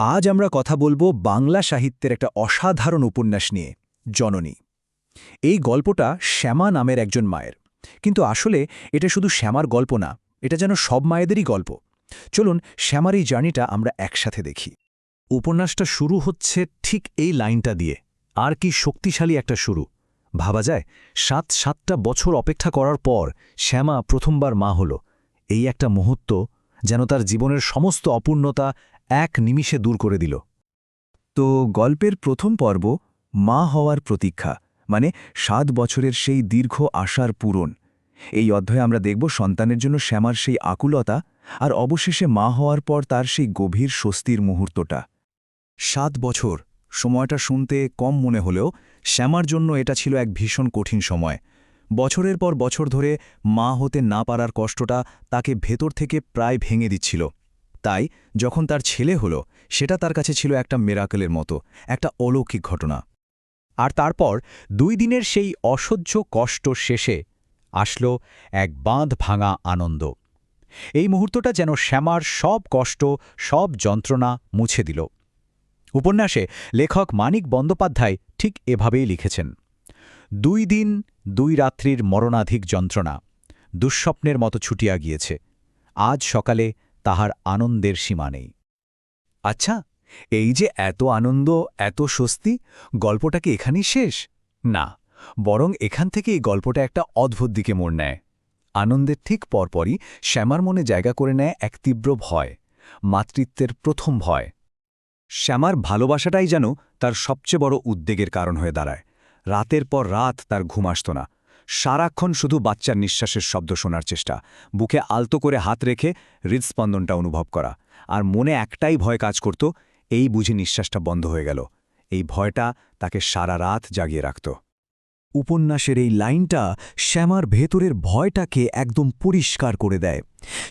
আজ আমরা কথা বলব বাংলা সাহিত্যের একটা অসাধারণ উপন্যাস নিয়ে, জননী। এই গল্পটা শ্যামা নামের একজন মায়ের। কিন্তু আসলে এটা শুধু শ্যামার গল্প না, এটা যেন সব মায়েদেরই গল্প। চলুন শ্যামার এই জার্নিটা আমরা একসাথে দেখি। উপন্যাসটা শুরু হচ্ছে ঠিক এই লাইনটা দিয়ে, আর কি শক্তিশালী একটা শুরু। ভাবা যায়, সাত সাতটা বছর অপেক্ষা করার পর শ্যামা প্রথমবার মা হল। এই একটা মুহূর্ত যেন তার জীবনের সমস্ত অপূর্ণতা এক নিমিষে দূর করে দিল। তো গল্পের প্রথম পর্ব মা হওয়ার প্রতীক্ষা মানে সাত বছরের সেই দীর্ঘ আশার পূরণ। এই অধ্যায়ে আমরা দেখব সন্তানের জন্য শ্যামার সেই আকুলতা আর অবশেষে মা হওয়ার পর তার সেই গভীর স্বস্তির মুহূর্তটা। সাত বছর, সময়টা শুনতে কম মনে হলেও শ্যামার জন্য এটা ছিল এক ভীষণ কঠিন সময়। বছরের পর বছর ধরে মা হতে না পারার কষ্টটা তাকে ভেতর থেকে প্রায় ভেঙে দিচ্ছিল। তাই যখন তার ছেলে হলো, সেটা তার কাছে ছিল একটা মেরাকেলের মতো, একটা অলৌকিক ঘটনা। আর তারপর দুই দিনের সেই অসহ্য কষ্ট শেষে আসলো এক বাঁধ ভাঙা আনন্দ। এই মুহূর্তটা যেন শ্যামার সব কষ্ট, সব যন্ত্রণা মুছে দিল। উপন্যাসে লেখক মানিক বন্দ্যোপাধ্যায় ঠিক এভাবেই লিখেছেন, দুই দিন, দুই রাত্রির মরণাধিক যন্ত্রণা, দুঃস্বপ্নের মতো ছুটিয়া গিয়েছে। আজ সকালে তাহার আনন্দের সীমা নেই। আচ্ছা এই যে এত আনন্দ, এত স্বস্তি, গল্পটা কি এখানেই শেষ? না, বরং এখান থেকে এই গল্পটা একটা অদ্ভুত দিকে মোড় নেয়। আনন্দের ঠিক পরপরই শ্যামার মনে জায়গা করে নেয় এক তীব্র ভয়, মাতৃত্বের প্রথম ভয়। শ্যামার ভালোবাসাটাই যেন তার সবচেয়ে বড় উদ্বেগের কারণ হয়ে দাঁড়ায়। রাতের পর রাত তার ঘুম আসত না সারাক্ষণ শুধু বাচ্চার নিঃশ্বাসের শব্দ শোনার চেষ্টা। বুকে আলতো করে হাত রেখে হৃদস্পন্দনটা অনুভব করা। আর মনে একটাই ভয় কাজ করত, এই বুঝি নিঃশ্বাসটা বন্ধ হয়ে গেল। এই ভয়টা তাকে সারা রাত জাগিয়ে রাখত। উপন্যাসের এই লাইনটা শ্যামার ভেতরের ভয়টাকে একদম পরিষ্কার করে দেয়।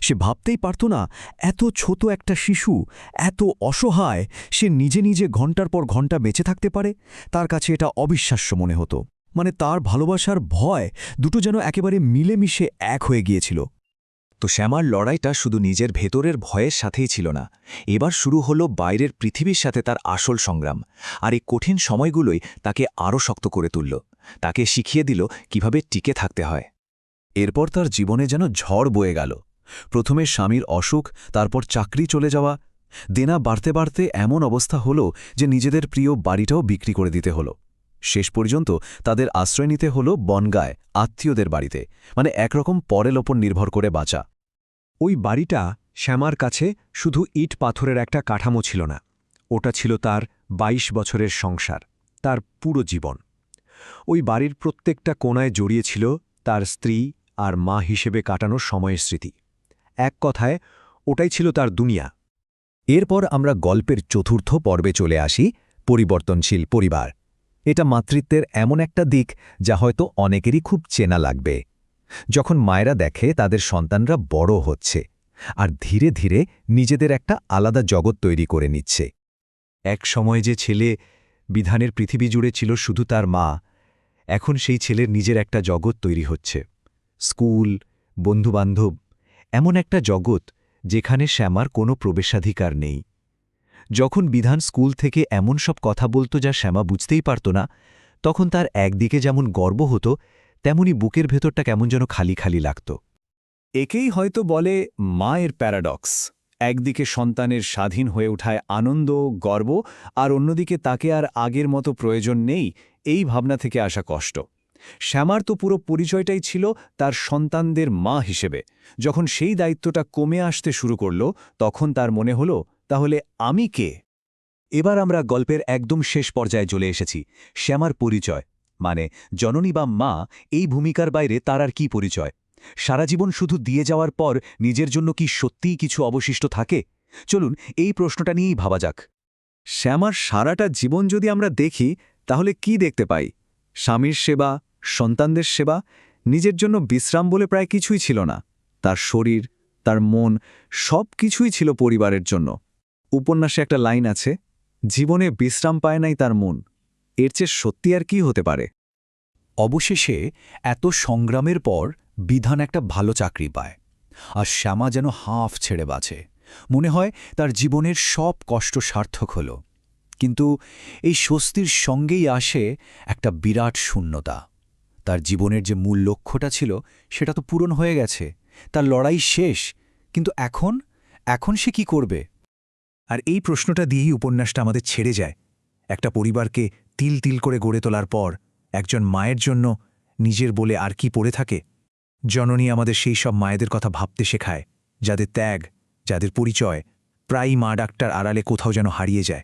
সে ভাবতেই পারত না, এত ছোট একটা শিশু, এত অসহায়, সে নিজে নিজে ঘণ্টার পর ঘণ্টা বেঁচে থাকতে পারে। তার কাছে এটা অবিশ্বাস্য মনে হতো। মানে তার ভালোবাসার ভয় দুটো যেন একেবারে মিলেমিশে এক হয়ে গিয়েছিল। তো শ্যামার লড়াইটা শুধু নিজের ভেতরের ভয়ের সাথেই ছিল না, এবার শুরু হলো বাইরের পৃথিবীর সাথে তার আসল সংগ্রাম, আর এই কঠিন সময়গুলোই তাকে আরও শক্ত করে তুলল, তাকে শিখিয়ে দিল কীভাবে টিকে থাকতে হয়। এরপর তার জীবনে যেন ঝড় বয়ে গেল। প্রথমে স্বামীর অসুখ, তারপর চাকরি চলে যাওয়া, দেনা বাড়তে বাড়তে এমন অবস্থা হলো যে নিজেদের প্রিয় বাড়িটাও বিক্রি করে দিতে হলো। শেষ পর্যন্ত তাদের আশ্রয় নিতে হল বনগায়, আত্মীয়দের বাড়িতে। মানে একরকম পরের ওপর নির্ভর করে বাঁচা। ওই বাড়িটা শ্যামার কাছে শুধু ইট পাথরের একটা কাঠামো ছিল না। ওটা ছিল তার ২২ বছরের সংসার, তার পুরো জীবন। ওই বাড়ির প্রত্যেকটা কোনায় জড়িয়েছিল তার স্ত্রী আর মা হিসেবে কাটানো সময়ের স্মৃতি। এক কথায়, ওটাই ছিল তার দুনিয়া। এরপর আমরা গল্পের চতুর্থ পর্বে চলে আসি, পরিবর্তনশীল পরিবার। এটা মাতৃত্বের এমন একটা দিক যা হয়তো অনেকেরই খুব চেনা লাগবে। যখন মায়েরা দেখে তাদের সন্তানরা বড় হচ্ছে আর ধীরে ধীরে নিজেদের একটা আলাদা জগৎ তৈরি করে নিচ্ছে। এক সময় যে ছেলে বিধানের পৃথিবী জুড়ে ছিল শুধু তার মা, এখন সেই ছেলের নিজের একটা জগৎ তৈরি হচ্ছে। স্কুল, বন্ধুবান্ধব, এমন একটা জগৎ যেখানে শ্যামার কোনো প্রবেশাধিকার নেই। যখন বিধান স্কুল থেকে এমন সব কথা বলতো যা শ্যামা বুঝতেই পারত না, তখন তার একদিকে যেমন গর্ব হতো, তেমনি বুকের ভেতরটা কেমন যেন খালি খালি লাগত। একেই হয়তো বলে মায়ের প্যারাডক্স। একদিকে সন্তানের স্বাধীন হয়ে ওঠায় আনন্দ, গর্ব, আর অন্যদিকে তাকে আর আগের মতো প্রয়োজন নেই, এই ভাবনা থেকে আসা কষ্ট। শ্যামার তো পুরো পরিচয়টাই ছিল তার সন্তানদের মা হিসেবে। যখন সেই দায়িত্বটা কমে আসতে শুরু করল, তখন তার মনে হল তাহলে আমি কে? এবার আমরা গল্পের একদম শেষ পর্যায়ে চলে এসেছি, শ্যামার পরিচয়। মানে জননী বা মা এই ভূমিকার বাইরে তার আর কি পরিচয়? সারা জীবন শুধু দিয়ে যাওয়ার পর নিজের জন্য কি সত্যিই কিছু অবশিষ্ট থাকে? চলুন, এই প্রশ্নটা নিয়েই ভাবা যাক। শ্যামার সারাটা জীবন যদি আমরা দেখি, তাহলে কি দেখতে পাই? স্বামীর সেবা, সন্তানদের সেবা, নিজের জন্য বিশ্রাম বলে প্রায় কিছুই ছিল না। তার শরীর, তার মন সব কিছুই ছিল পরিবারের জন্য। উপন্যাসে একটা লাইন আছে, জীবনে বিশ্রাম পায় নাই তার মন। এর চেয়ে সত্যি আর কি হতে পারে? অবশেষে এত সংগ্রামের পর বিধান একটা ভালো চাকরি পায়, আর শ্যামা যেন হাঁফ ছেড়ে বাঁচে। মনে হয় তার জীবনের সব কষ্ট সার্থক হল। কিন্তু এই স্বস্তির সঙ্গেই আসে একটা বিরাট শূন্যতা। তার জীবনের যে মূল লক্ষ্যটা ছিল, সেটা তো পূরণ হয়ে গেছে। তার লড়াই শেষ। কিন্তু এখন? এখন সে কি করবে? আর এই প্রশ্নটা দিয়েই উপন্যাসটা আমাদের ছেড়ে যায়। একটা পরিবারকে তিল তিল করে গড়ে তোলার পর একজন মায়ের জন্য নিজের বলে আর কি পড়ে থাকে? জননী আমাদের সেই সব মায়েদের কথা ভাবতে শেখায়, যাদের ত্যাগ, যাদের পরিচয়, প্রায়ই মা ডাক্তার আড়ালে কোথাও যেন হারিয়ে যায়।